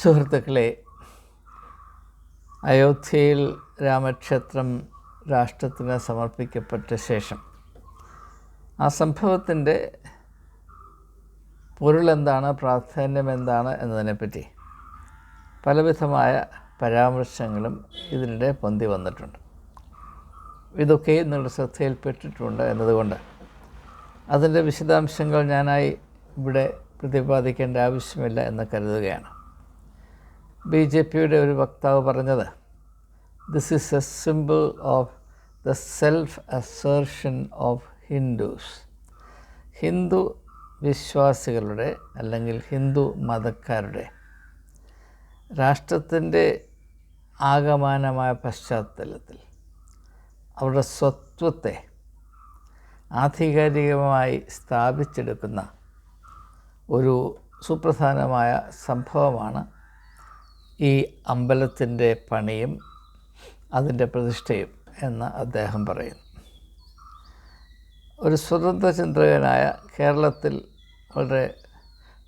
സുഹൃത്തുക്കളെ അയോധ്യയിൽ രാമക്ഷേത്രം രാഷ്ട്രത്തിന് സമർപ്പിക്കപ്പെട്ട ശേഷം ആ സംഭവത്തിന്റെ പൊരുളെന്താണ് പ്രാധാന്യം എന്താണ് എന്നതിനെപ്പറ്റി പലവിധമായ പരാമർശങ്ങളും ഇതിനിടെ പൊന്തി വന്നിട്ടുണ്ട്. ഇതൊക്കെ നിങ്ങളുടെ ശ്രദ്ധയിൽപ്പെട്ടിട്ടുണ്ട് എന്നതുകൊണ്ട് അതിന്റെ വിശദാംശങ്ങൾ ഞാനായി ഇവിടെ പ്രതിപാദിക്കേണ്ട ആവശ്യമില്ല എന്ന് കരുതുകയാണ്. ബി ജെ പിയുടെ ഒരു വക്താവ് പറഞ്ഞത് this is a simple of the self assertion of Hindus Hindu വിശ്വാസികളുടെ അല്ലെങ്കിൽ ഹിന്ദു മതക്കാരുടെ രാഷ്ട്രത്തിന്റെ ആകമാനമായ പശ്ചാത്തലത്തിൽ അവരുടെ സ്വത്വത്തെ ആധികാരികമായി സ്ഥാപിച്ചെടുക്കുന്ന ഒരു സുപ്രധാനമായ സംഭവമാണ് ഈ അമ്പലത്തിന്റെ പണിയും അതിന്റെ പ്രതിഷ്ഠയും എന്ന് അദ്ദേഹം പറയുന്നു. ഒരു സ്വതന്ത്ര ചിന്തകനായ കേരളത്തിൽ വളരെ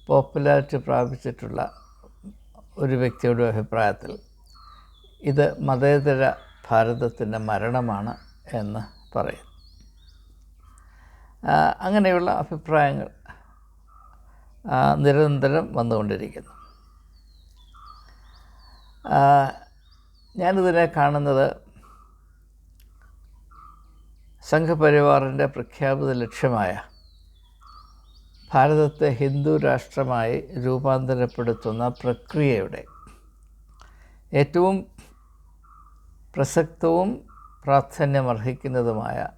പോപ്പുലാരിറ്റി പ്രാപിച്ചിട്ടുള്ള ഒരു വ്യക്തിയുടെ അഭിപ്രായത്തിൽ ഇത് മതേതര ഭാരതത്തിന്റെ മരണമാണ് എന്ന് പറയുന്നു. അങ്ങനെയുള്ള അഭിപ്രായങ്ങൾ നിരന്തരം വന്നുകൊണ്ടിരിക്കുന്നു. ഞാനിതിനെ കാണുന്നത് സംഘപരിവാറിന്റെ പ്രഖ്യാപിത ലക്ഷ്യമായ ഭാരതത്തെ ഹിന്ദു രാഷ്ട്രമായി രൂപാന്തരപ്പെടുത്തുന്ന പ്രക്രിയയുടെ ഏറ്റവും പ്രസക്തവും പ്രാധാന്യമർഹിക്കുന്നതുമായ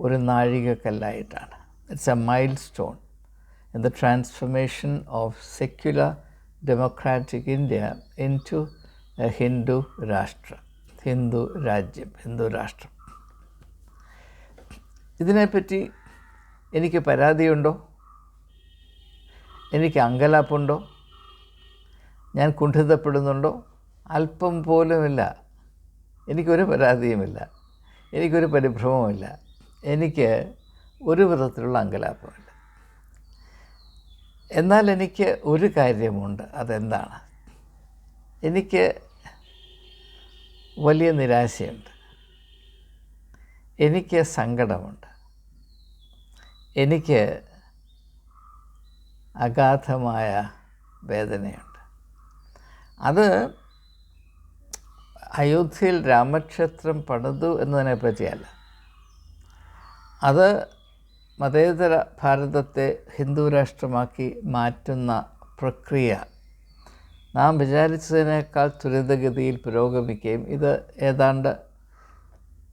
ഒരു നാഴികക്കല്ലായിട്ടാണ്. It's a milestone in the transformation of secular democratic India into Hindu Rashtra Hindu രാജ്യം ഹിന്ദു രാഷ്ട്രം. ഇതിനെപ്പറ്റി എനിക്ക് പരാതിയുണ്ടോ? എനിക്ക് അങ്കലാപ്പുണ്ടോ? ഞാൻ കുണ്ഠിതപ്പെടുന്നുണ്ടോ? അല്പം പോലുമില്ല. എനിക്കൊരു പരാതിയുമില്ല. എനിക്കൊരു പരിഭ്രമവുമില്ല. എനിക്ക് ഒരു വിധത്തിലുള്ള അങ്കലാപ്പമില്ല. എന്നാൽ എനിക്ക് ഒരു കാര്യമുണ്ട്. അതെന്താണ്? എനിക്ക് വലിയ നിരാശയുണ്ട്. എനിക്ക് സങ്കടമുണ്ട്. എനിക്ക് അഗാധമായ വേദനയുണ്ട്. അത് അയോധ്യയിൽ രാമക്ഷേത്രം പണിതു എന്നതിനെ പറ്റിയല്ല അത് മതേതര ഭാരതത്തെ ഹിന്ദു രാഷ്ട്രമാക്കി മാറ്റുന്ന പ്രക്രിയ നാം വിചാരിച്ചതിനേക്കാൾ ത്വരിതഗതിയിൽ പുരോഗമിക്കുകയും ഇത് ഏതാണ്ട്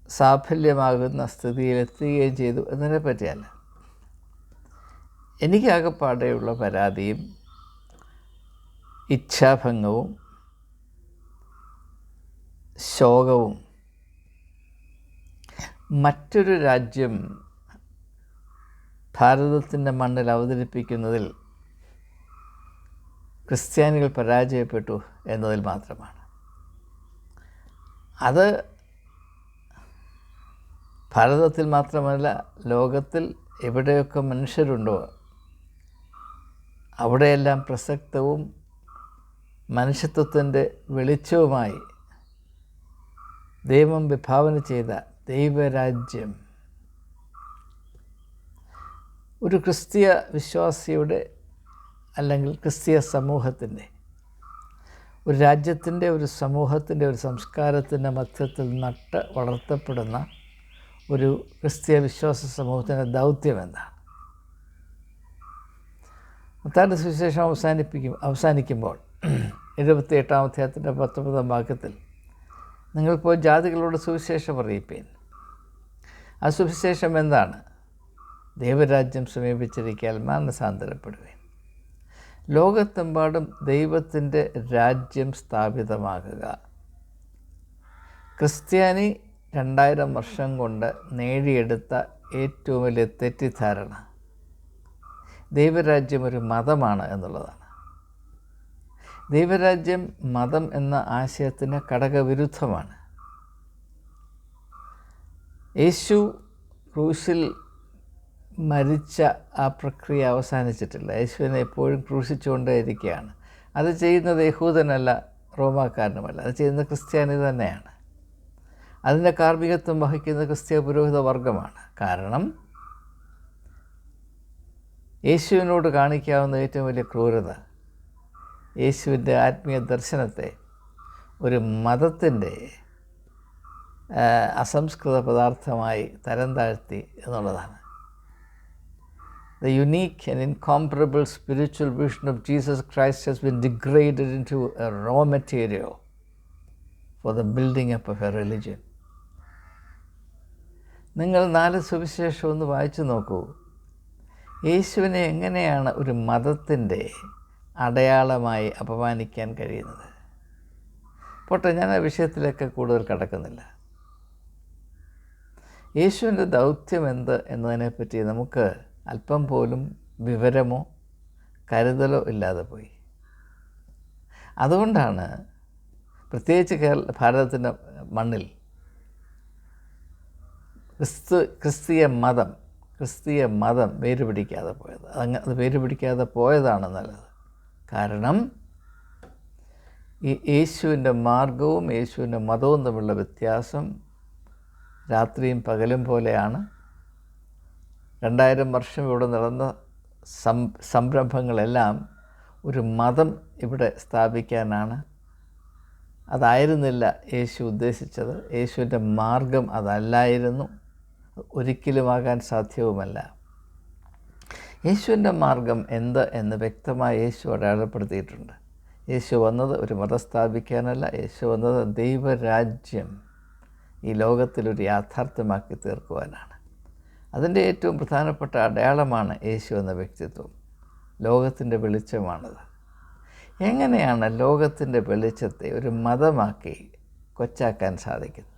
സാഫല്യമാകുന്ന സ്ഥിതിയിലെത്തുകയും ചെയ്തു എന്നതിനെ പറ്റിയല്ല. എനിക്കാകെപ്പാടെയുള്ള പരാതിയും ഇച്ഛാഭംഗവും ശോകവും മറ്റൊരു രാജ്യം ഭാരതത്തിന്റെ മണ്ണിൽ അവതരിപ്പിക്കുന്നതിൽ ക്രിസ്ത്യാനികൾ പരാജയപ്പെട്ടു എന്നതിൽ മാത്രമാണ്. അത് ഭാരതത്തിൽ മാത്രമല്ല ലോകത്തിൽ എവിടെയൊക്കെ മനുഷ്യരുണ്ടോ അവിടെയെല്ലാം പ്രസക്തവും മനുഷ്യത്വത്തിന്റെ വെളിച്ചവുമായി ദൈവം വിഭാവന ചെയ്ത ദൈവരാജ്യം. ഒരു ക്രിസ്തീയ വിശ്വാസിയുടെ അല്ലെങ്കിൽ ക്രിസ്തീയ സമൂഹത്തിന്റെ ഒരു രാജ്യത്തിന്റെ ഒരു സമൂഹത്തിന്റെ ഒരു സംസ്കാരത്തിന്റെ മധ്യത്തിൽ നട്ട് വളർത്തപ്പെടുന്ന ഒരു ക്രിസ്തീയ വിശ്വാസ സമൂഹത്തിന്റെ ദൗത്യം എന്താണ്? മത്താന്റെ സുവിശേഷം അവസാനിപ്പിക്കും അവസാനിക്കുമ്പോൾ എഴുപത്തി എട്ടാം അധ്യായത്തിന്റെ പത്തൊമ്പതാം വാക്യത്തിൽ നിങ്ങൾ ജാതികളോട് സുവിശേഷം അറിയിപ്പേൻ. ആ സുവിശേഷം എന്താണ്? ദൈവരാജ്യം സമീപിച്ചിരിക്കാൻ മാനസാന്തരപ്പെടുവേൻ ലോകത്തെമ്പാടും ദൈവത്തിന്റെ രാജ്യം സ്ഥാപിതമാകുക. ക്രിസ്ത്യാനി രണ്ടായിരം വർഷം കൊണ്ട് നേടിയെടുത്ത ഏറ്റവും വലിയ തെറ്റിദ്ധാരണ. ദൈവരാജ്യം ഒരു മതമാണ് എന്നുള്ളതാണ്. ദൈവരാജ്യം മതം എന്ന ആശയത്തിന് ഘടകവിരുദ്ധമാണ് യേശു ക്രൂശിൽ മരിച്ച ആ പ്രക്രിയ അവസാനിച്ചിട്ടില്ല. യേശുവിനെ എപ്പോഴും ക്രൂശിച്ചുകൊണ്ടേയിരിക്കുകയാണ്. അത് ചെയ്യുന്നത് യഹൂദനല്ല റോമാക്കാരനുമല്ല. അത് ചെയ്യുന്നത് ക്രിസ്ത്യാനി തന്നെയാണ്. അതിന്റെ കാർമ്മികത്വം വഹിക്കുന്ന ക്രിസ്ത്യ പുരോഹിത വർഗമാണ് കാരണം യേശുവിനോട് കാണിക്കാവുന്ന ഏറ്റവും വലിയ ക്രൂരത യേശുവിന്റെ ആത്മീയ ദർശനത്തെ ഒരു മതത്തിന്റെ അസംസ്കൃത പദാർത്ഥമായി തരം താഴ്ത്തി എന്നുള്ളതാണ്. The unique and incomparable spiritual vision of Jesus Christ has been degraded into a raw material for the building up of a religion. നിങ്ങൾ നാല് സുവിശേഷം ഒന്ന് വായിച്ചു നോക്കൂ യേശുവിനെ എങ്ങനെയാണ് ഒരു മതത്തിന്റെ അടയാളമായി അപമാനിക്കാൻ കഴിയുന്നത് പോട്ടെ ഞാൻ ആ വിഷയത്തിലേക്ക് കൂടുതൽ കടക്കുന്നില്ല യേശുവിന്റെ ദൗത്യം എന്ത് എന്നതിനെപ്പറ്റി നമുക്ക് അല്പം പോലും വിവരമോ കരുതലോ ഇല്ലാതെ പോയി. അതുകൊണ്ടാണ് പ്രത്യേകിച്ച് കേരള ഭാരതത്തിന്റെ മണ്ണിൽ ക്രിസ്തു ക്രിസ്തീയ മതം ക്രിസ്തീയ മതം വേര് പിടിക്കാതെ പോയത്. അങ്ങ് അത് വേര് പിടിക്കാതെ പോയതാണ് നല്ലത്. കാരണം ഈ യേശുവിന്റെ മാർഗവും യേശുവിന്റെ മതവും തമ്മിലുള്ള വ്യത്യാസം രാത്രിയും പകലും പോലെയാണ്. രണ്ടായിരം വർഷം ഇവിടെ നടന്ന സം സംരംഭങ്ങളെല്ലാം ഒരു മതം ഇവിടെ സ്ഥാപിക്കാനാണ്. അതായിരുന്നില്ല യേശു ഉദ്ദേശിച്ചത്. യേശുവിന്റെ മാർഗം അതല്ലായിരുന്നു. ഒരിക്കലുമാകാൻ സാധ്യവുമല്ല. യേശുവിന്റെ മാർഗം എന്ത് എന്ന് വ്യക്തമായി യേശു അടയാളപ്പെടുത്തിയിട്ടുണ്ട്. യേശു വന്നത് ഒരു മതം സ്ഥാപിക്കാനല്ല. യേശു വന്നത് ദൈവരാജ്യം ഈ ലോകത്തിലൊരു യാഥാർത്ഥ്യമാക്കി തീർക്കുവാനാണ്. അതിന്റെ ഏറ്റവും പ്രധാനപ്പെട്ട അടയാളമാണ് യേശു എന്ന വ്യക്തിത്വം. ലോകത്തിന്റെ വെളിച്ചമാണത്. എങ്ങനെയാണ് ലോകത്തിന്റെ വെളിച്ചത്തെ ഒരു മതമാക്കി കൊച്ചാക്കാൻ സാധിക്കുന്നത്?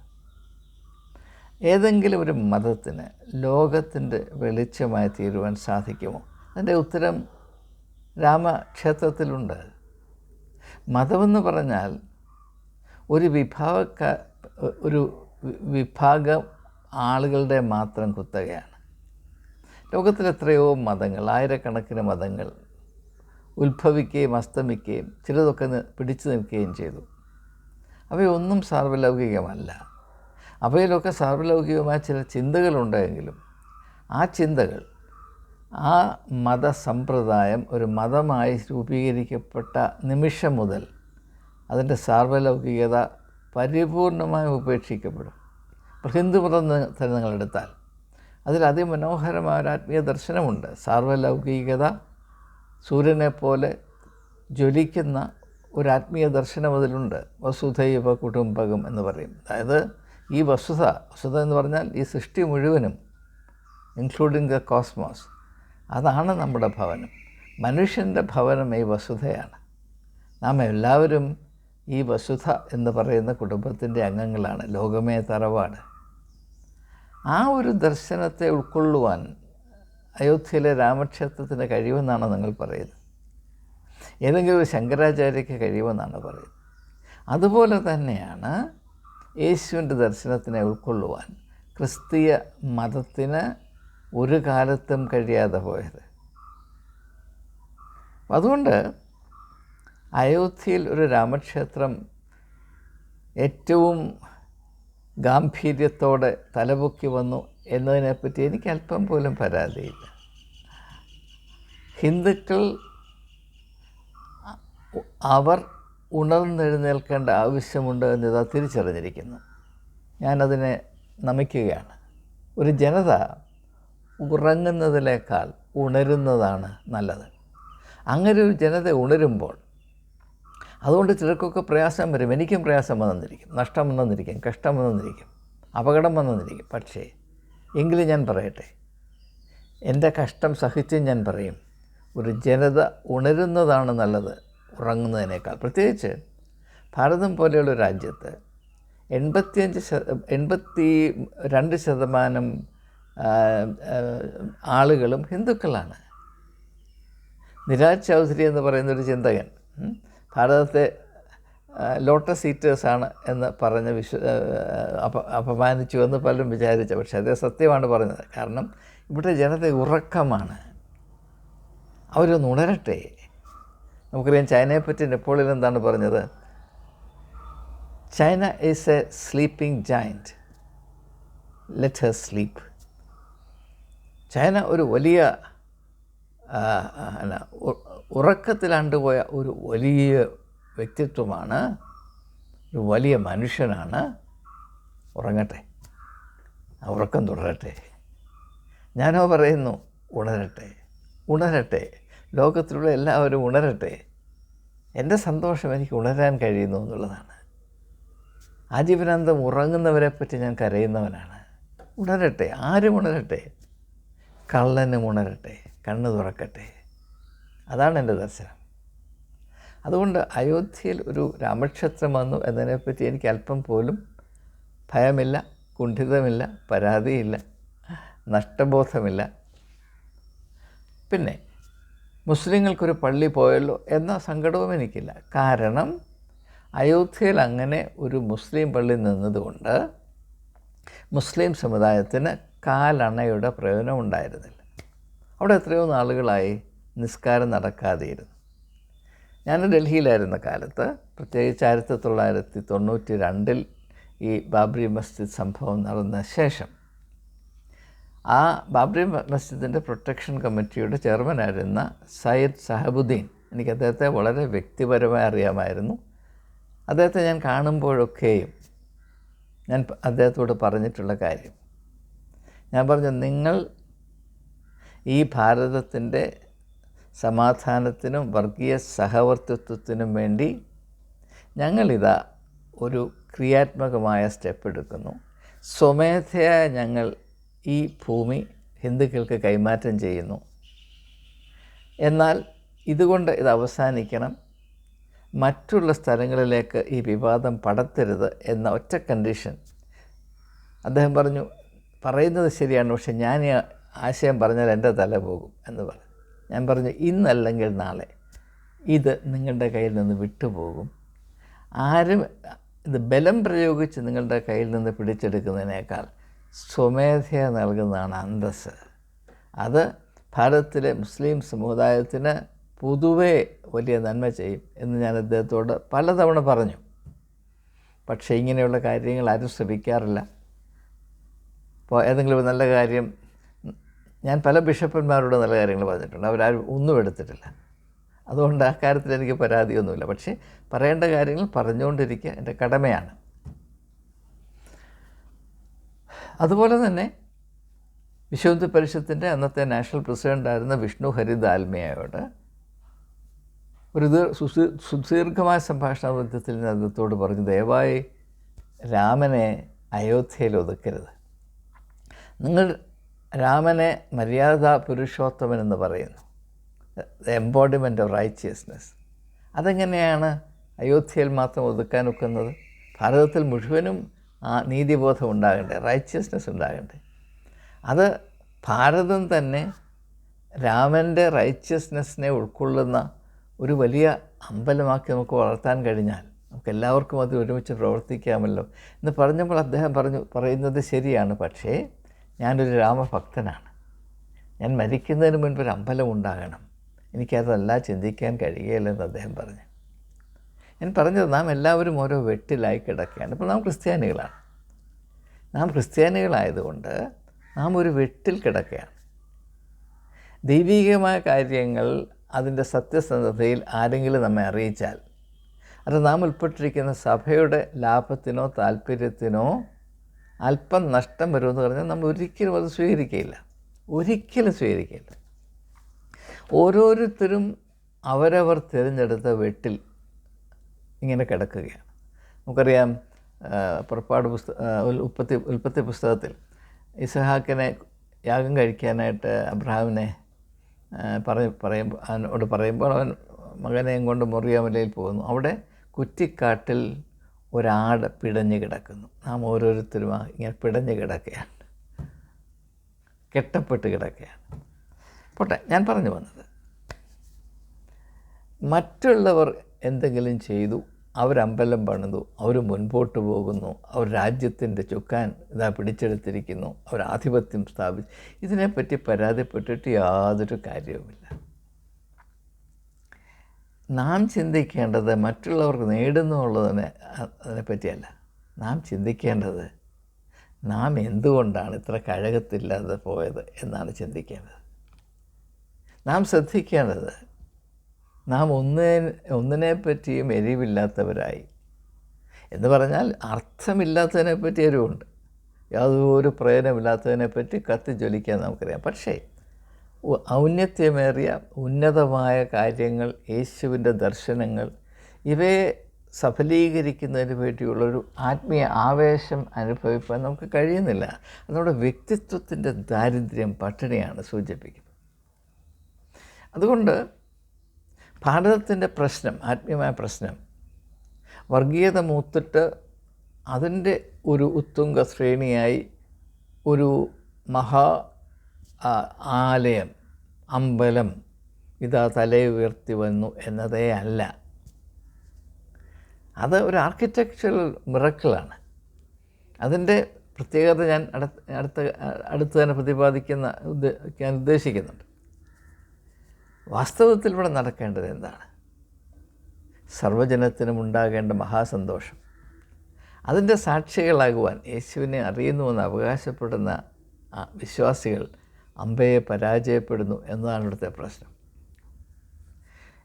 ഏതെങ്കിലും ഒരു മതത്തിന് ലോകത്തിന്റെ വെളിച്ചമായി തീരുവാൻ സാധിക്കുമോ? അതിന്റെ ഉത്തരം രാമക്ഷേത്രത്തിലുണ്ട്. മതമെന്ന് പറഞ്ഞാൽ ഒരു വിഭാഗക്ക ഒരു വിഭാഗം ആളുകളുടെ മാത്രം കുത്തകയാണ്. ലോകത്തിൽ എത്രയോ മതങ്ങൾ ആയിരക്കണക്കിന് മതങ്ങൾ ഉത്ഭവിക്കുകയും അസ്തമിക്കുകയും ചിലതൊക്കെ പിടിച്ചു നിൽക്കുകയും ചെയ്തു. അവയൊന്നും സാർവലൗകികമല്ല. അവയിലൊക്കെ സാർവലൗകികമായ ചില ചിന്തകളുണ്ടെങ്കിലും ആ ചിന്തകൾ ആ മതസമ്പ്രദായം ഒരു മതമായി രൂപീകരിക്കപ്പെട്ട നിമിഷം മുതൽ അതിന്റെ സാർവലൗകികത പരിപൂർണമായി ഉപേക്ഷിക്കപ്പെടും. ഹിന്ദു മതം തന്നെ നിങ്ങളെടുത്താൽ. അതിൽ അതിമനോഹരമായ ഒരു ആത്മീയ ദർശനമുണ്ട്. സാർവലൗകികത സൂര്യനെ പോലെ ജ്വലിക്കുന്ന ഒരു ആത്മീയ ദർശനം അതിലുണ്ട്. വസുധൈവ കുടുംബകം എന്ന് പറയും. അതായത് ഈ വസുധ വസ്തുത എന്ന് പറഞ്ഞാൽ ഈ സൃഷ്ടി മുഴുവനും ഇൻക്ലൂഡിങ് ദ കോസ്മോസ് അതാണ് നമ്മുടെ ഭവനം. മനുഷ്യന്റെ ഭവനം ഈ വസുധയാണ്. നാം എല്ലാവരും ഈ വസുധ എന്ന് പറയുന്ന കുടുംബത്തിന്റെ അംഗങ്ങളാണ്. ലോകമേ തറവാട്. ആ ഒരു ദർശനത്തെ ഉൾക്കൊള്ളുവാൻ അയോധ്യയിലെ രാമക്ഷേത്രത്തിന് കഴിവെന്നാണ് നിങ്ങൾ പറയുന്നത്. ഏതെങ്കിലും ഒരു ശങ്കരാചാര്യയ്ക്ക് കഴിയുമെന്നാണ് പറയുന്നത്. അതുപോലെ തന്നെയാണ് യേശുവിന്റെ ദർശനത്തിനെ ഉൾക്കൊള്ളുവാൻ ക്രിസ്തീയ മതത്തിന് ഒരു കാലത്തും കഴിയാതെ പോയത്. അതുകൊണ്ട് അയോധ്യയിൽ ഒരു രാമക്ഷേത്രം ഏറ്റവും ഗാംഭീര്യത്തോടെ തലപൊക്കി വന്നു എന്നതിനെപ്പറ്റി എനിക്ക് അല്പം പോലും പരാതിയില്ല. ഹിന്ദുക്കൾ അവർ ഉണർന്നെഴുന്നേൽക്കേണ്ട ആവശ്യമുണ്ട് എന്നിതാ തിരിച്ചറിഞ്ഞിരിക്കുന്നു. ഞാനതിനെ നമിക്കുകയാണ്. ഒരു ജനത ഉറങ്ങുന്നതിനേക്കാൾ ഉണരുന്നതാണ് നല്ലത്. അങ്ങനെ ഒരു ജനത ഉണരുമ്പോൾ അതുകൊണ്ട് ചിലർക്കൊക്കെ പ്രയാസം വരും. എനിക്കും പ്രയാസം വന്നെന്നിരിക്കും നഷ്ടം വന്നെന്നിരിക്കും കഷ്ടം വന്നെന്നിരിക്കും അപകടം വന്നെന്നിരിക്കും പക്ഷേ എങ്കിലും ഞാൻ പറയട്ടെ. എന്റെ കഷ്ടം സഹിച്ച് ഞാൻ പറയും. ഒരു ജനത ഉണരുന്നതാണ് നല്ലത് ഉറങ്ങുന്നതിനേക്കാൾ. പ്രത്യേകിച്ച് ഭാരതം പോലെയുള്ള രാജ്യത്ത് എൺപത്തിയഞ്ച് എൺപത്തി രണ്ട് ശതമാനം ആളുകളും ഹിന്ദുക്കളാണ്. നിരാജ് ചൗധരി എന്ന് പറയുന്നൊരു ചിന്തകൻ ഭാരതത്തെ ലോട്ടസ് ഈറ്റേഴ്സാണ് എന്ന് പറഞ്ഞ് വിശ്വ അപ അപമാനിച്ചു എന്ന് പലരും വിചാരിച്ചു. പക്ഷേ അതേ സത്യമാണ് പറഞ്ഞത് കാരണം ഇവിടുത്തെ ജനത ഉറക്കമാണ്. അവരൊന്ന് ഉണരട്ടെ. നമുക്കറിയാം ചൈനയെ പറ്റി നെപ്പോളിയൻ എന്താണ് പറഞ്ഞത്? China is a sleeping giant let her sleep China ഒരു വലിയ ഉറക്കത്തിലാണ്ടുപോയ ഒരു വലിയ വ്യക്തിത്വമാണ് ഒരു വലിയ മനുഷ്യനാണ്. ഉറങ്ങട്ടെ. ഉറക്കം തുടരട്ടെ. ഞാനോ പറയുന്നു ഉണരട്ടെ ഉണരട്ടെ. ലോകത്തിലുള്ള എല്ലാവരും ഉണരട്ടെ. എന്റെ സന്തോഷം എനിക്ക് ഉണരാൻ കഴിയുന്നു എന്നുള്ളതാണ്. ആജീവനാന്തം ഉറങ്ങുന്നവരെപ്പറ്റി ഞാൻ കരയുന്നവനാണ്. ഉണരട്ടെ ആരും ഉണരട്ടെ. കള്ളനും ഉണരട്ടെ കണ്ണ് തുറക്കട്ടെ. അതാണ് എന്റെ ദർശനം. അതുകൊണ്ട് അയോധ്യയിൽ ഒരു രാമക്ഷേത്രം വന്നു എന്നതിനെപ്പറ്റി എനിക്ക് അല്പം പോലും ഭയമില്ല കുണ്ഠിതമില്ല പരാതിയില്ല നഷ്ടബോധമില്ല. പിന്നെ മുസ്ലിങ്ങൾക്കൊരു പള്ളി പോയല്ലോ എന്ന സങ്കടവും എനിക്കില്ല. കാരണം അയോധ്യയിൽ അങ്ങനെ ഒരു മുസ്ലിം പള്ളി നിന്നതുകൊണ്ട് മുസ്ലിം സമുദായത്തിന് കാലണയുടെ പ്രയോജനം ഉണ്ടായിരുന്നില്ല അവിടെ എത്രയോ നാളുകളായി നിസ്കാരം നടക്കാതെയിരുന്നു. ഞാൻ ഡൽഹിയിലായിരുന്ന കാലത്ത് പ്രത്യേകിച്ച് ആയിരത്തി തൊള്ളായിരത്തി തൊണ്ണൂറ്റി രണ്ടിൽ ഈ ബാബ്രി മസ്ജിദ് സംഭവം നടന്ന ശേഷം. ആ ബാബ്രി മസ്ജിദിന്റെ പ്രൊട്ടക്ഷൻ കമ്മിറ്റിയുടെ ചെയർമാനായിരുന്ന സയ്യിദ് സഹബുദ്ദീൻ എനിക്ക് അദ്ദേഹത്തെ വളരെ വ്യക്തിപരമായി അറിയാമായിരുന്നു. അദ്ദേഹത്തെ ഞാൻ കാണുമ്പോഴൊക്കെയും ഞാൻ അദ്ദേഹത്തോട് പറഞ്ഞിട്ടുള്ള കാര്യം. ഞാൻ പറഞ്ഞു നിങ്ങൾ ഈ ഭാരതത്തിന്റെ സമാധാനത്തിനും വർഗീയ സഹവർത്തിത്വത്തിനും വേണ്ടി ഞങ്ങളിതാ ഒരു ക്രിയാത്മകമായ സ്റ്റെപ്പ് എടുക്കുന്നു. സ്വമേധയാ ഞങ്ങൾ ഈ ഭൂമി ഹിന്ദുക്കൾക്ക് കൈമാറ്റം ചെയ്യുന്നു. എന്നാൽ ഇതുകൊണ്ട് ഇത് അവസാനിക്കണം. മറ്റുള്ള സ്ഥലങ്ങളിലേക്ക് ഈ വിവാദം പടത്തരുത് എന്ന ഒറ്റ കണ്ടീഷൻ അദ്ദേഹം പറഞ്ഞു പറയുന്നത് ശരിയാണ് പക്ഷെ ഞാൻ ആശയം പറഞ്ഞാൽ എന്റെ തല പോകും എന്ന് പറഞ്ഞു. ഞാൻ പറഞ്ഞു ഇന്നല്ലെങ്കിൽ നാളെ. ഇത് നിങ്ങളുടെ കയ്യിൽ നിന്ന് വിട്ടുപോകും. ആരും ഇത് ബലം പ്രയോഗിച്ച് നിങ്ങളുടെ കയ്യിൽ നിന്ന് പിടിച്ചെടുക്കുന്നതിനേക്കാൾ സ്വമേധയ നൽകുന്നതാണ് അന്തസ് അത് ഭാരതത്തിലെ മുസ്ലിം സമുദായത്തിന് പൊതുവേ വലിയ നന്മ ചെയ്യും എന്ന് ഞാൻ അദ്ദേഹത്തോട് പലതവണ പറഞ്ഞു. പക്ഷേ ഇങ്ങനെയുള്ള കാര്യങ്ങൾ ആരും ശ്രമിക്കാറില്ല. ഇപ്പോൾ ഏതെങ്കിലും നല്ല കാര്യം ഞാൻ പല ബിഷപ്പന്മാരോട് നല്ല കാര്യങ്ങൾ പറഞ്ഞിട്ടുണ്ട്. അവരാരും ഒന്നും എടുത്തിട്ടില്ല. അതുകൊണ്ട് ആ കാര്യത്തിൽ എനിക്ക് പരാതിയൊന്നുമില്ല. പക്ഷേ പറയേണ്ട കാര്യങ്ങൾ പറഞ്ഞുകൊണ്ടിരിക്കുക എന്റെ കടമയാണ്. അതുപോലെ തന്നെ വിശ്വവിദ്യ പരിഷത്തിന്റെ അന്നത്തെ നാഷണൽ പ്രസിഡന്റായിരുന്ന വിഷ്ണു ഹരിദാൽമയോട് ഒരു സുദീർഘമായ സംഭാഷണ വൃദ്ധത്തിൽ അദ്ദേഹത്തോട് പറഞ്ഞു ദയവായി രാമനെ അയോധ്യയിൽ ഒതുക്കരുത്. നിങ്ങൾ രാമനെ മര്യാദ പുരുഷോത്തമൻ എന്ന് പറയുന്നു. ദ എംബോഡിമെന്റ് ഓഫ് റൈച്ചിയസ്നെസ് അതെങ്ങനെയാണ് അയോധ്യയിൽ മാത്രം ഒതുക്കാൻ ഒക്കുന്നത്? ഭാരതത്തിൽ മുഴുവനും ആ നീതിബോധം ഉണ്ടാകണ്ടേ റൈച്ചിയസ്നെസ് ഉണ്ടാകണ്ടേ? അത് ഭാരതം തന്നെ രാമന്റെ റൈച്ചിയസ്നെസ്സിനെ ഉൾക്കൊള്ളുന്ന ഒരു വലിയ അമ്പലമാക്കി നമുക്ക് വളർത്താൻ കഴിഞ്ഞാൽ നമുക്ക് എല്ലാവർക്കും അത് ഒരുമിച്ച് പ്രവർത്തിക്കാമല്ലോ എന്ന് പറഞ്ഞപ്പോൾ അദ്ദേഹം പറഞ്ഞു പറയുന്നത് ശരിയാണ്. പക്ഷേ ഞാനൊരു രാമഭക്തനാണ്. ഞാൻ മരിക്കുന്നതിന് മുൻപ് ഒരു അമ്പലം ഉണ്ടാകണം. എനിക്കതെല്ലാം ചിന്തിക്കാൻ കഴിയുകയില്ലെന്ന് അദ്ദേഹം പറഞ്ഞു. ഞാൻ പറഞ്ഞത് നാം എല്ലാവരും ഓരോ വെട്ടിലായി കിടക്കുകയാണ്. ഇപ്പോൾ നാം ക്രിസ്ത്യാനികളാണ്. നാം ക്രിസ്ത്യാനികളായതുകൊണ്ട് നാം ഒരു വെട്ടിൽ കിടക്കുകയാണ്. ദൈവികമായ കാര്യങ്ങൾ അതിന്റെ സത്യസന്ധതയിൽ ആരെങ്കിലും നമ്മെ അറിയിച്ചാൽ അത് നാം ഉൾപ്പെട്ടിരിക്കുന്ന സഭയുടെ ലാഭത്തിനോ താല്പര്യത്തിനോ അല്പം നഷ്ടം വരുമെന്ന് പറഞ്ഞാൽ നമ്മൾ ഒരിക്കലും അത് സ്വീകരിക്കുകയില്ല ഒരിക്കലും സ്വീകരിക്കില്ല ഓരോരുത്തരും അവരവർ തിരഞ്ഞെടുത്ത വെട്ടിൽ ഇങ്ങനെ കിടക്കുകയാണ്. നമുക്കറിയാം പുറപ്പാട് പുസ്തക ഉൽപ്പത്തി ഉൽപ്പത്തി പുസ്തകത്തിൽ ഇസഹാക്കിനെ യാഗം കഴിക്കാനായിട്ട് അബ്രഹാമിനെ പറയും പറയുമ്പോൾ അവനോട് പറയുമ്പോൾ അവൻ മകനെയും കൊണ്ട് മുറിയാമലയിൽ പോകുന്നു. അവിടെ കുറ്റിക്കാട്ടിൽ ഒരാട് പിടഞ്ഞു കിടക്കുന്നു. നാം ഓരോരുത്തരും ഇങ്ങനെ പിടഞ്ഞു കിടക്കുകയാണ്. കെട്ടപ്പെട്ട് കിടക്കുകയാണ്. പോട്ടെ ഞാൻ പറഞ്ഞു വന്നത്. മറ്റുള്ളവർ എന്തെങ്കിലും ചെയ്തു അവരമ്പലം പണിതു അവർ മുൻപോട്ട് പോകുന്നു അവർ രാജ്യത്തിന്റെ ചുക്കാൻ ഇതാ പിടിച്ചെടുത്തിരിക്കുന്നു അവർ ആധിപത്യം സ്ഥാപിച്ചു ഇതിനെപ്പറ്റി പരാതിപ്പെട്ടിട്ട് യാതൊരു കാര്യവുമില്ല. നാം ചിന്തിക്കേണ്ടത് മറ്റുള്ളവർക്ക് നേടുന്നു ഉള്ളതിനെ അതിനെ പറ്റിയല്ല നാം ചിന്തിക്കേണ്ടത് നാം എന്തുകൊണ്ടാണ് ഇത്ര കഴകത്തില്ലാതെ പോയത് എന്നാണ് ചിന്തിക്കേണ്ടത്. നാം ശ്രദ്ധിക്കേണ്ടത് നാം ഒന്നിനെ ഒന്നിനെ പറ്റിയും എരിവില്ലാത്തവരായി. എന്ന് പറഞ്ഞാൽ അർത്ഥമില്ലാത്തതിനെ പറ്റി എരിവുണ്ട് യാതൊരു പ്രയോജനമില്ലാത്തതിനെ പറ്റി കത്തി ജ്വലിക്കാൻ നമുക്കറിയാം. പക്ഷേ ഔന്നത്യമേറിയ ഉന്നതമായ കാര്യങ്ങൾ യേശുവിന്റെ ദർശനങ്ങൾ ഇവയെ സഫലീകരിക്കുന്നതിന് വേണ്ടിയുള്ളൊരു ആത്മീയ ആവേശം അനുഭവിക്കാൻ നമുക്ക് കഴിയുന്നില്ല. അത് വ്യക്തിത്വത്തിന്റെ ദാരിദ്ര്യം പട്ടിണിയാണ് സൂചിപ്പിക്കുന്നത്. അതുകൊണ്ട് ഭാരതത്തിന്റെ പ്രശ്നം ആത്മീയമായ പ്രശ്നം വർഗീയത മൂത്തിട്ട് അതിന്റെ ഒരു ഉത്തുംഗ ശ്രേണിയായി ഒരു മഹാ ആലയം അമ്പലം ഇതാ തലയുയർത്തി വന്നു എന്നതേ അല്ല. അത് ഒരു ആർക്കിടെക്ചറൽ മിറക്കിളാണ് അതിന്റെ പ്രത്യേകത ഞാൻ അടുത്ത അടുത്ത തന്നെ പ്രതിപാദിക്കുന്ന ഞാൻ ഉദ്ദേശിക്കുന്നുണ്ട്. വാസ്തവത്തിൽ ഇവിടെ നടക്കേണ്ടത് എന്താണ്? സർവജനത്തിനും ഉണ്ടാകേണ്ട മഹാസന്തോഷം. അതിന്റെ സാക്ഷികളാകുവാൻ യേശുവിനെ അറിയുന്നുവെന്ന് അവകാശപ്പെടുന്ന വിശ്വാസികൾ അമ്പയെ പരാജയപ്പെടുന്നു എന്നതാണ് ഇവിടുത്തെ പ്രശ്നം.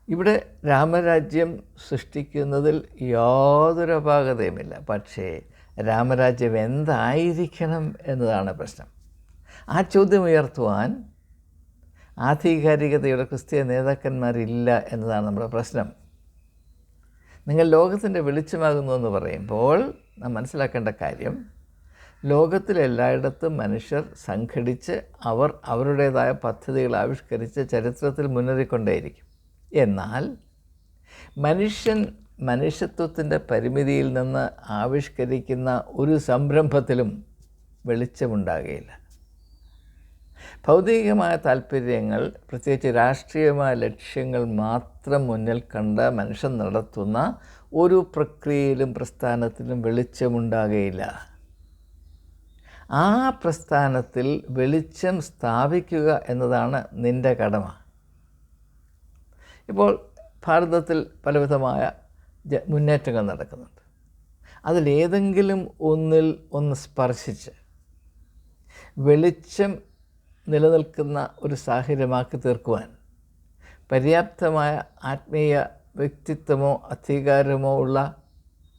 ഇവിടെ രാമരാജ്യം സൃഷ്ടിക്കുന്നതിൽ യാതൊരു അപാകതയുമില്ല. പക്ഷേ രാമരാജ്യം എന്തായിരിക്കണം എന്നതാണ് പ്രശ്നം. ആ ചോദ്യം ഉയർത്തുവാൻ ആധികാരികതയുടെ ക്രിസ്തീയ നേതാക്കന്മാരില്ല എന്നതാണ് നമ്മുടെ പ്രശ്നം. നിങ്ങൾ ലോകത്തിന്റെ വെളിച്ചമാകുന്നു എന്ന് പറയുമ്പോൾ നാം മനസ്സിലാക്കേണ്ട കാര്യം ലോകത്തിലെല്ലായിടത്തും മനുഷ്യർ സംഘടിച്ച് അവർ അവരുടേതായ പദ്ധതികൾ ആവിഷ്കരിച്ച് ചരിത്രത്തിൽ മുന്നേറിക്കൊണ്ടേയിരിക്കും. എന്നാൽ മനുഷ്യൻ മനുഷ്യത്വത്തിന്റെ പരിമിതിയിൽ നിന്ന് ആവിഷ്കരിക്കുന്ന ഒരു സംരംഭത്തിലും വെളിച്ചമുണ്ടാകുകയില്ല ഭൗതികമായ താല്പര്യങ്ങൾ പ്രത്യേകിച്ച് രാഷ്ട്രീയമായ ലക്ഷ്യങ്ങൾ മാത്രം മുന്നിൽ കണ്ട് മനുഷ്യൻ നടത്തുന്ന ഒരു പ്രക്രിയയിലും പ്രസ്ഥാനത്തിലും വെളിച്ചമുണ്ടാകുകയില്ല ആ പ്രസ്ഥാനത്തിൽ വെളിച്ചം സ്ഥാപിക്കുക എന്നതാണ് നിന്റെ കടമ. ഇപ്പോൾ ഭാരതത്തിൽ പലവിധമായ മുന്നേറ്റങ്ങൾ നടക്കുന്നുണ്ട്. അതിലേതെങ്കിലും ഒന്നിൽ ഒന്ന് സ്പർശിച്ച് വെളിച്ചം നിലനിൽക്കുന്ന ഒരു സാഹചര്യമാക്കി തീർക്കുവാൻ പര്യാപ്തമായ ആത്മീയ വ്യക്തിത്വമോ അധികാരമോ ഉള്ള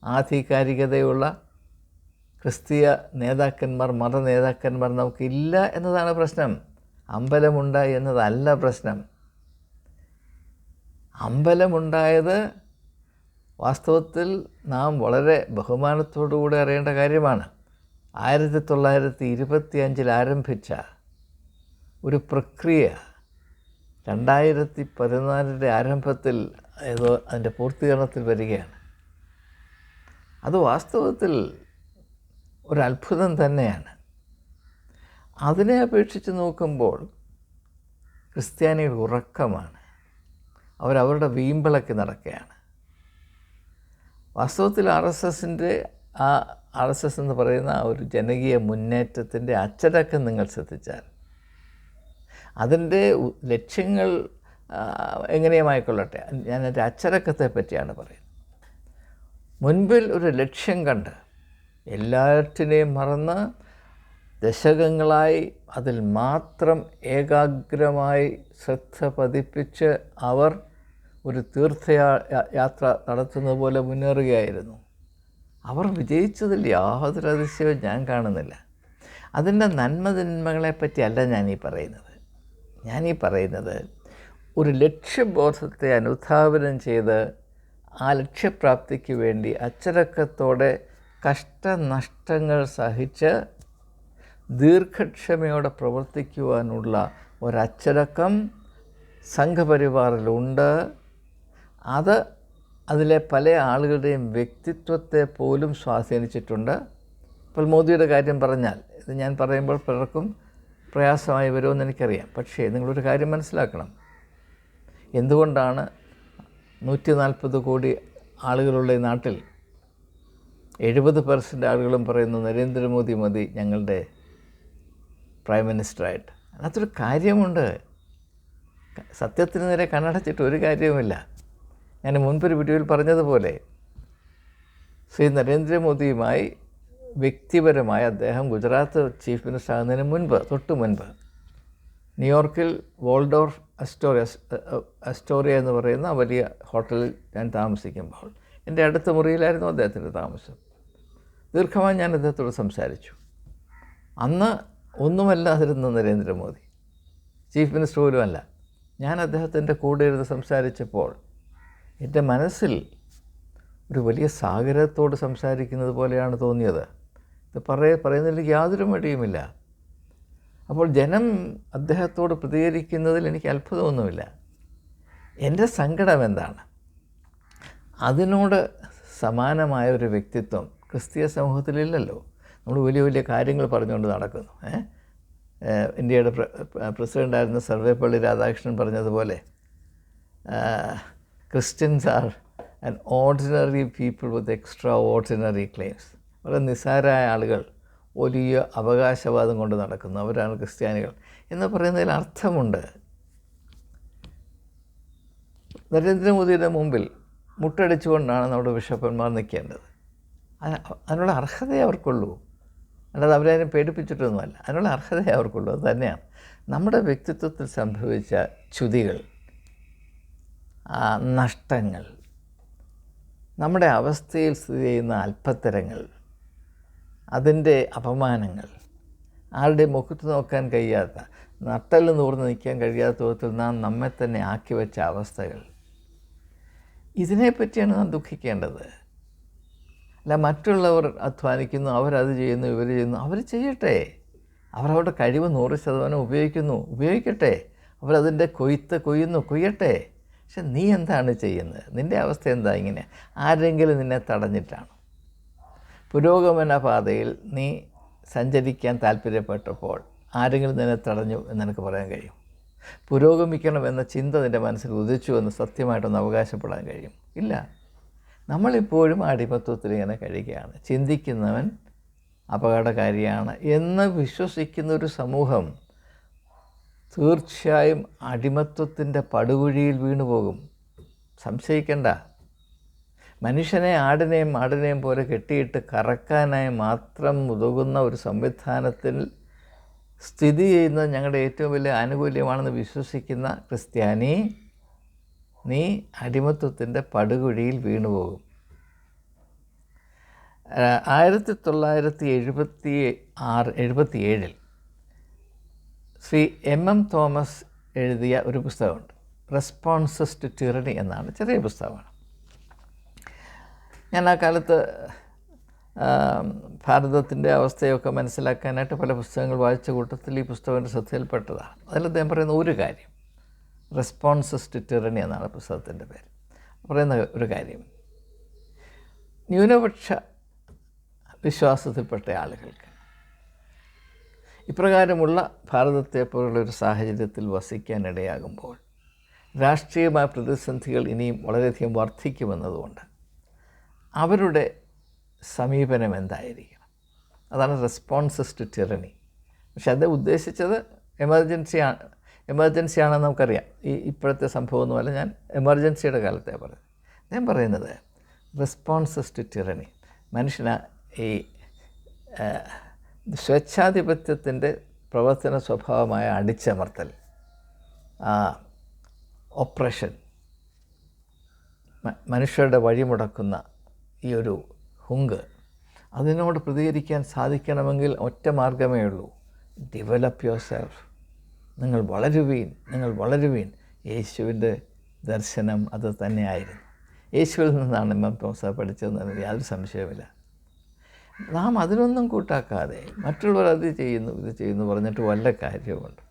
ആധികാരികതയുള്ള ക്രിസ്തീയ നേതാക്കന്മാർ മത നേതാക്കന്മാർ നമുക്കില്ല എന്നതാണ് പ്രശ്നം. അമ്പലമുണ്ടായി എന്നതല്ല പ്രശ്നം. അമ്പലമുണ്ടായത് വാസ്തവത്തിൽ നാം വളരെ ബഹുമാനത്തോടുകൂടി അറിയേണ്ട കാര്യമാണ്. ആയിരത്തി തൊള്ളായിരത്തി ഇരുപത്തി അഞ്ചിൽ ആരംഭിച്ച ഒരു പ്രക്രിയ രണ്ടായിരത്തി പതിനാലിന്റെ ആരംഭത്തിൽ ഏതോ അതിന്റെ പൂർത്തീകരണത്തിൽ വരികയാണ്. അത് വാസ്തവത്തിൽ ഒരു അത്ഭുതം തന്നെയാണ്. അതിനെ അപേക്ഷിച്ച് നോക്കുമ്പോൾ ക്രിസ്ത്യാനികൾ ഉറക്കമാണ്. അവരവരുടെ വീമ്പിളക്കി നടക്കുകയാണ്. വാസ്തവത്തിൽ ആർ എസ് എസിന്റെ ആ ആർ എസ് എസ് എന്ന് പറയുന്ന ആ ഒരു ജനകീയ മുന്നേറ്റത്തിന്റെ അച്ചടക്കം നിങ്ങൾ ശ്രദ്ധിച്ചാൽ അതിന്റെ ലക്ഷ്യങ്ങൾ എങ്ങനെയുമായിക്കൊള്ളട്ടെ? ഞാൻ എന്റെ അച്ചടക്കത്തെ പറ്റിയാണ് പറയുന്നത്. മുൻപിൽ ഒരു ലക്ഷ്യം കണ്ട് എല്ലാറ്റിനെയും മറന്ന് ദശകങ്ങളായി അതിൽ മാത്രം ഏകാഗ്രമായി ശ്രദ്ധ പതിപ്പിച്ച് അവർ ഒരു തീർത്ഥയാ യാത്ര നടത്തുന്നത് പോലെ മുന്നേറുകയായിരുന്നു. അവർ വിജയിച്ചതിൽ യാതൊരു അതിശയവും ഞാൻ കാണുന്നില്ല. അതിന്റെ നന്മതിന്മകളെ പറ്റിയല്ല ഞാൻ ഈ പറയുന്നത്. ഞാനീ പറയുന്നത് ഒരു ലക്ഷ്യബോധത്തെ അനുധാവനം ചെയ്ത് ആ ലക്ഷ്യപ്രാപ്തിക്ക് വേണ്ടി അച്ചടക്കത്തോടെ കഷ്ടനഷ്ടങ്ങൾ സഹിച്ച് ദീർഘക്ഷമയോടെ പ്രവർത്തിക്കുവാനുള്ള ഒരച്ചടക്കം സംഘപരിവാറിലുണ്ട്. അത് അതിലെ പല ആളുകളുടെയും വ്യക്തിത്വത്തെ പോലും സ്വാധീനിച്ചിട്ടുണ്ട്. ഇപ്പോൾ മോദിയുടെ കാര്യം പറഞ്ഞാൽ ഇത് ഞാൻ പറയുമ്പോൾ പലർക്കും പ്രയാസമായി വരുമെന്ന് എനിക്കറിയാം. പക്ഷേ നിങ്ങളൊരു കാര്യം മനസ്സിലാക്കണം. എന്തുകൊണ്ടാണ് നൂറ്റി നാൽപ്പത് കോടി ആളുകളുള്ള ഈ നാട്ടിൽ എഴുപത് പെർസെന്റ് ആളുകളും പറയുന്നു നരേന്ദ്രമോദി മതി ഞങ്ങളുടെ പ്രൈം മിനിസ്റ്ററായിട്ട്. അതിനകത്തൊരു കാര്യമുണ്ട്. സത്യത്തിന് നേരെ കണ്ണടച്ചിട്ട് ഒരു കാര്യവുമില്ല. ഞാൻ മുൻപൊരു വീഡിയോയിൽ പറഞ്ഞതുപോലെ ശ്രീ നരേന്ദ്രമോദിയുമായി വ്യക്തിപരമായി അദ്ദേഹം ഗുജറാത്ത് ചീഫ് മിനിസ്റ്റർ ആകുന്നതിന് മുൻപ് തൊട്ട് മുൻപ് ന്യൂയോർക്കിൽ വോൾഡോർഫ് അസ്റ്റോറിയ അസ്റ്റോറിയ എന്ന് പറയുന്ന വലിയ ഹോട്ടലിൽ ഞാൻ താമസിക്കുമ്പോൾ എന്റെ അടുത്ത മുറിയിലായിരുന്നു അദ്ദേഹത്തിന്റെ താമസം. ദീർഘമായി ഞാൻ അദ്ദേഹത്തോട് സംസാരിച്ചു. അന്ന് ഒന്നുമല്ലാതിരുന്ന നരേന്ദ്രമോദി. ചീഫ് മിനിസ്റ്റർ പോലുമല്ല. ഞാൻ അദ്ദേഹത്തിന്റെ കൂടെ ഇരുന്ന് സംസാരിച്ചപ്പോൾ എന്റെ മനസ്സിൽ ഒരു വലിയ സാഗരത്തോട് സംസാരിക്കുന്നത് പോലെയാണ് തോന്നിയത്. ഇത് പറയ പറയുന്നതിൽ യാതൊരു മടിയുമില്ല. അപ്പോൾ ജനം അദ്ദേഹത്തോട് പ്രതികരിക്കുന്നതിൽ എനിക്ക് അത്ഭുതമൊന്നുമില്ല. എന്റെ സങ്കടം എന്താണ്? അതിനോട് സമാനമായ ഒരു വ്യക്തിത്വം ക്രിസ്തീയ സമൂഹത്തിലില്ലല്ലോ. നമ്മൾ വലിയ വലിയ കാര്യങ്ങൾ പറഞ്ഞുകൊണ്ട് നടക്കുന്നു. ഇന്ത്യയുടെ പ്ര- പ്രസിഡന്റായിരുന്ന സർവേപ്പള്ളി രാധാകൃഷ്ണൻ പറഞ്ഞതുപോലെ Christians are an ordinary people with extraordinary claims വളരെ നിസ്സാരമായ ആളുകൾ വലിയ അവകാശവാദം കൊണ്ട് നടക്കുന്നു. അവരാണ് ക്രിസ്ത്യാനികൾ. എന്ന് പറയുന്നതിൽ അർത്ഥമുണ്ട്. നരേന്ദ്രമോദിയുടെ മുമ്പിൽ മുട്ടടിച്ചുകൊണ്ടാണ് നമ്മുടെ ബിഷപ്പന്മാർ നിൽക്കേണ്ടത്. അതിനുള്ള അർഹതയെ അവർക്കുള്ളൂ. അല്ലാതെ അവരതിനെ പേടിപ്പിച്ചിട്ടൊന്നുമല്ല. അതിനുള്ള അർഹതയെ അവർക്കുള്ളൂ. അത് തന്നെയാണ്. നമ്മുടെ വ്യക്തിത്വത്തിൽ സംഭവിച്ച ചുതികൾ നഷ്ടങ്ങൾ നമ്മുടെ അവസ്ഥയിൽ സ്ഥിതി ചെയ്യുന്ന അല്പത്തരങ്ങൾ അതിന്റെ അപമാനങ്ങൾ ആരുടെ മുഖത്ത് നോക്കാൻ കഴിയാത്ത നട്ടൽ നൂർന്ന് നിൽക്കാൻ കഴിയാത്ത വിധത്തിൽ നാം നമ്മെ തന്നെ ആക്കി വെച്ച അവസ്ഥകൾ. ഇതിനെപ്പറ്റിയാണ് നാം ദുഃഖിക്കേണ്ടത്. അല്ല മറ്റുള്ളവർ അധ്വാനിക്കുന്നു അവരത് ചെയ്യുന്നു ഇവർ ചെയ്യുന്നു. അവർ ചെയ്യട്ടെ. അവരവരുടെ കഴിവ് നൂറ് ശതമാനം ഉപയോഗിക്കുന്നു. ഉപയോഗിക്കട്ടെ. അവരതിന്റെ കൊയ്ത്ത് കൊയ്യുന്നു കൊയ്യട്ടെ. പക്ഷെ നീ എന്താണ് ചെയ്യുന്നത്? നിന്റെ അവസ്ഥ എന്താ ഇങ്ങനെ? ആരെങ്കിലും നിന്നെ തടഞ്ഞിട്ടാണ്? പുരോഗമന പാതയിൽ നീ സഞ്ചരിക്കാൻ താല്പര്യപ്പെട്ടപ്പോൾ ആരെങ്കിലും നിന്നെ തടഞ്ഞു എന്ന് എനിക്ക് പറയാൻ കഴിയും? പുരോഗമിക്കണമെന്ന ചിന്ത നിന്റെ മനസ്സിൽ ഉദിച്ചു എന്ന് സത്യമായിട്ടൊന്ന് അവകാശപ്പെടാൻ കഴിയും? ഇല്ല. നമ്മളിപ്പോഴും അടിമത്വത്തിൽ ഇങ്ങനെ കഴിയുകയാണ്. ചിന്തിക്കുന്നവൻ അപകടകാരിയാണ് എന്ന് വിശ്വസിക്കുന്ന ഒരു സമൂഹം തീർച്ചയായും അടിമത്വത്തിന്റെ പടുകുഴിയിൽ വീണുപോകും. സംശയിക്കണ്ട. മനുഷ്യനെ ആടിനെയും ആടിനെയും പോലെ കെട്ടിയിട്ട് കറക്കാനായി മാത്രം ഉതകുന്ന ഒരു സംവിധാനത്തിൽ സ്ഥിതി ചെയ്യുന്നത് ഞങ്ങളുടെ ഏറ്റവും വലിയ ആനുകൂല്യമാണെന്ന് വിശ്വസിക്കുന്ന ക്രിസ്ത്യാനി നീ അടിമത്വത്തിന്റെ പടുകുഴിയിൽ വീണുപോകും. ആയിരത്തി തൊള്ളായിരത്തി എഴുപത്തി ആറ് എഴുപത്തി ഏഴിൽ ശ്രീ എം എം തോമസ് എഴുതിയ ഒരു പുസ്തകമുണ്ട്. റെസ്പോൺസസ് ടു ടിറണി എന്നാണ്. ചെറിയ പുസ്തകമാണ്. ഞാൻ ആ കാലത്ത് ഭാരതത്തിന്റെ അവസ്ഥയൊക്കെ മനസ്സിലാക്കാനായിട്ട് പല പുസ്തകങ്ങൾ വായിച്ച കൂട്ടത്തിൽ ഈ പുസ്തകം ശ്രദ്ധയിൽപ്പെട്ടതാണ്. അതിൽ അദ്ദേഹം പറയുന്ന ഒരു കാര്യം. റെസ്പോൺസസ് ടു ടിറണി എന്നാണ് പുസ്തകത്തിന്റെ പേര്. പറയുന്ന ഒരു കാര്യം. ന്യൂനപക്ഷ വിശ്വാസത്തിൽപ്പെട്ട ആളുകൾക്ക് ഇപ്രകാരമുള്ള ഭാരതത്തെ പോലുള്ള ഒരു സാഹചര്യത്തിൽ വസിക്കാനിടയാകുമ്പോൾ രാഷ്ട്രീയമായ പ്രതിസന്ധികൾ ഇനിയും വളരെയധികം വർദ്ധിക്കുമെന്നതുകൊണ്ട് അവരുടെ സമീപനം എന്തായിരിക്കണം? അതാണ് റെസ്പോൺസസ് ടു ടിറണി പക്ഷെ അത് ഉദ്ദേശിച്ചത് എമർജൻസി എമർജൻസി ആണെന്ന് നമുക്കറിയാം. ഈ ഇപ്പോഴത്തെ സംഭവമൊന്നുമല്ല ഞാൻ എമർജൻസിയുടെ കാലത്തെ പറയുന്നത് ഞാൻ പറയുന്നത് റെസ്പോൺസസ് ടു ടിറണി മനുഷ്യന ഈ സ്വേച്ഛാധിപത്യത്തിന്റെ പ്രവർത്തന സ്വഭാവമായ അടിച്ചമർത്തൽ ഓപ്പറേഷൻ മനുഷ്യരുടെ വഴിമുടക്കുന്ന ഈ ഒരു ഹുങ്ക് അതിനോട് പ്രതികരിക്കാൻ സാധിക്കണമെങ്കിൽ ഒറ്റ മാർഗമേ ഉള്ളൂ. ഡെവലപ്പ് യുവർ സെൽഫ് നിങ്ങൾ വളരുവീൻ നിങ്ങൾ വളരുവീൻ. യേശുവിന്റെ ദർശനം അത് തന്നെയായിരുന്നു. യേശുവിൽ നിന്നാണ് ഇമ്മം തോമസ പഠിച്ചതെന്ന് യാതൊരു സംശയമില്ല നാം അതിനൊന്നും കൂട്ടാക്കാതെ മറ്റുള്ളവർ അത് ചെയ്യുന്നു ഇത് ചെയ്യുന്നു പറഞ്ഞിട്ട് വല്ല കാര്യവുമുണ്ട്.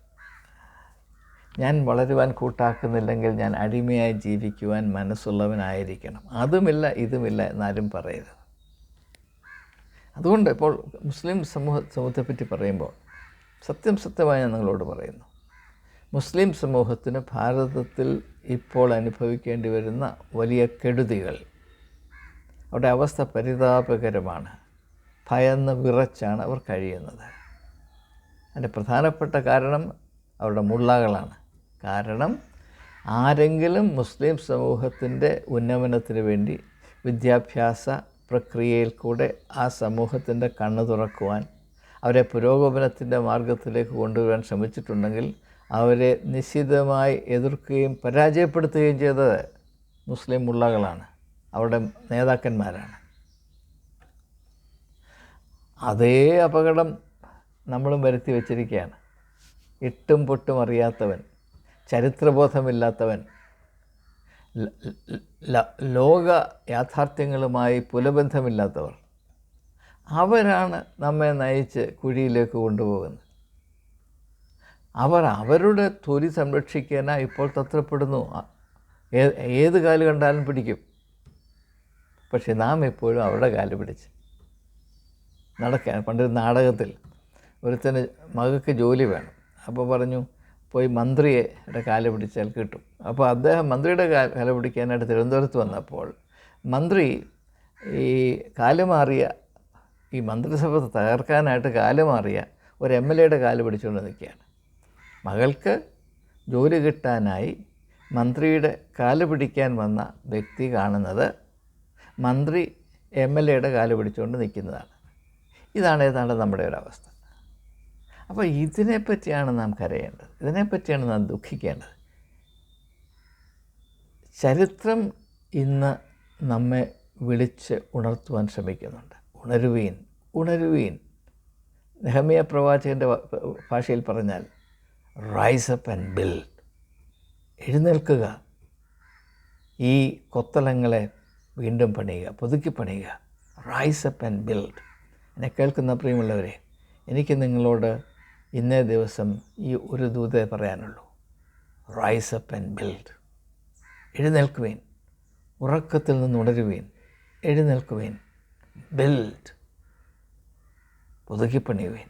ഞാൻ വളരുവാൻ കൂട്ടാക്കുന്നില്ലെങ്കിൽ ഞാൻ അടിമയായി ജീവിക്കുവാൻ മനസ്സുള്ളവനായിരിക്കണം. അതുമില്ല ഇതുമില്ല എന്നാരും പറയരുത്. അതുകൊണ്ട് ഇപ്പോൾ മുസ്ലിം സമൂഹ സമൂഹത്തെപ്പറ്റി പറയുമ്പോൾ സത്യം സത്യമായി ഞാൻ നിങ്ങളോട് പറയുന്നു. മുസ്ലിം സമൂഹത്തിന് ഭാരതത്തിൽ ഇപ്പോൾ അനുഭവിക്കേണ്ടി വരുന്ന വലിയ കെടുതികൾ. അവരുടെ അവസ്ഥ പരിതാപകരമാണ്. ഭയന്ന് വിറച്ചാണ് അവർ കഴിയുന്നത്. അതിന്റെ പ്രധാനപ്പെട്ട കാരണം അവരുടെ മുള്ളകളാണ്. കാരണം ആരെങ്കിലും മുസ്ലിം സമൂഹത്തിന്റെ ഉന്നമനത്തിന് വേണ്ടി വിദ്യാഭ്യാസ പ്രക്രിയയിൽ കൂടെ ആ സമൂഹത്തിന്റെ കണ്ണു തുറക്കുവാൻ അവരെ പുരോഗമനത്തിന്റെ മാർഗത്തിലേക്ക് കൊണ്ടുവരാൻ ശ്രമിച്ചിട്ടുണ്ടെങ്കിൽ അവരെ നിശ്ചിതമായി എതിർക്കുകയും പരാജയപ്പെടുത്തുകയും ചെയ്തത് മുസ്ലിം മുള്ളകളാണ്. അവരുടെ നേതാക്കന്മാരാണ്. അതേ അപകടം നമ്മളും വരുത്തി വച്ചിരിക്കുകയാണ്. ഇട്ടും പൊട്ടും അറിയാത്തവൻ ചരിത്രബോധമില്ലാത്തവൻ ലോക യാഥാർത്ഥ്യങ്ങളുമായി പുലബന്ധമില്ലാത്തവർ. അവരാണ് നമ്മെ നയിച്ച് കുഴിയിലേക്ക് കൊണ്ടുപോകുന്നത്. അവർ അവരുടെ തൊലി സംരക്ഷിക്കാനായി ഇപ്പോൾ തത്രപ്പെടുന്നു. ഏത് കാൽ കണ്ടാലും പിടിക്കും. പക്ഷെ നാം എപ്പോഴും അവരുടെ കാൽ പിടിച്ച് നടക്കാൻ പണ്ടൊരു നാടകത്തിൽ ഒരുത്തന് മകൾക്ക് ജോലി വേണം. അപ്പോൾ പറഞ്ഞു പോയി മന്ത്രിയുടെ കാൽ പിടിച്ചാൽ കിട്ടും. അപ്പോൾ അദ്ദേഹം മന്ത്രിയുടെ കാല കാല പിടിക്കാനായിട്ട് തിരുവനന്തപുരത്ത് വന്നപ്പോൾ മന്ത്രി ഈ കാൽ മാറിയ ഈ മന്ത്രിസഭ തകർക്കാനായിട്ട് കാൽ മാറിയ ഒരു എം എൽ എയുടെ കാൽ പിടിച്ചുകൊണ്ട് നിൽക്കുകയാണ്. മകൾക്ക് ജോലി കിട്ടാനായി മന്ത്രിയുടെ കാൽ പിടിക്കാൻ വന്ന വ്യക്തി കാണുന്നത് മന്ത്രി എം എൽ എയുടെ കാൽ പിടിച്ചുകൊണ്ട് നിൽക്കുന്നതാണ്. ഇതാണ് ഏതാണ്ട് നമ്മുടെ ഒരു അവസ്ഥ. അപ്പോൾ ഇതിനെപ്പറ്റിയാണ് നാം കരയേണ്ടത്. ഇതിനെപ്പറ്റിയാണ് നാം ദുഃഖിക്കേണ്ടത്. ചരിത്രം ഇന്ന് നമ്മെ വിളിച്ച് ഉണർത്തുവാൻ ശ്രമിക്കുന്നുണ്ട്. ഉണരുവീൻ ഉണരുവീൻ. നെഹമിയ പ്രവാചകന്റെ ഭാഷയിൽ പറഞ്ഞാൽ റൈസ് അപ്പ് ആൻഡ് ബിൽഡ് എഴുന്നേൽക്കുക. ഈ കൊത്തലങ്ങളെ വീണ്ടും പണിയുക പുതുക്കി പണിയുക. റൈസ് അപ്പ് ആൻഡ് ബിൽഡ് എന്നെ കേൾക്കുന്ന പ്രിയമുള്ളവരെ എനിക്ക് നിങ്ങളോട് ഇന്നേ ദിവസം ഈ ഒരു ദൂതേ പറയാനുള്ളൂ. റൈസ് അപ്പ് ആൻഡ് ബിൽഡ് എഴുന്നേൽക്കുവേൻ. ഉറക്കത്തിൽ നിന്ന് ഉണരുവേൻ. എഴുന്നേൽക്കുവേൻ. ബിൽഡ് പുതുക്കി പണിയുവേൻ.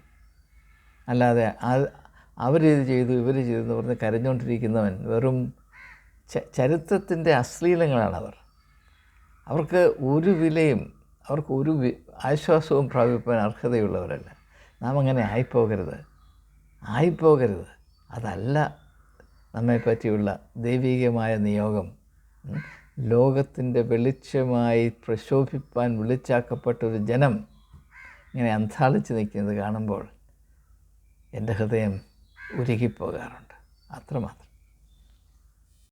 അല്ലാതെ ആ- അവരിത് ചെയ്തു ഇവർ ചെയ്തു എന്ന് പറഞ്ഞ് കരഞ്ഞുകൊണ്ടിരിക്കുന്നവൻ വെറും ചരിത്രത്തിന്റെ അശ്ലീലങ്ങളാണ് അവർ അവർക്ക് ഒരു വിലയും അവർക്ക് ഒരു ആശ്വാസവും പ്രാപിപ്പാൻ അർഹതയുള്ളവരല്ല. നാം അങ്ങനെ ആയിപ്പോകരുത്. ആയിപ്പോകരുത്. അതല്ല നമ്മെപ്പറ്റിയുള്ള ദൈവികമായ നിയോഗം. ലോകത്തിന്റെ വെളിച്ചമായി പ്രശോഭിപ്പാൻ വിളിച്ചാക്കപ്പെട്ട ഒരു ജനം ഇങ്ങനെ അന്താളിച്ച് നിൽക്കുന്നത് കാണുമ്പോൾ എന്റെ ഹൃദയം ഉരുകിപ്പോകാറുണ്ട് അത്രമാത്രം.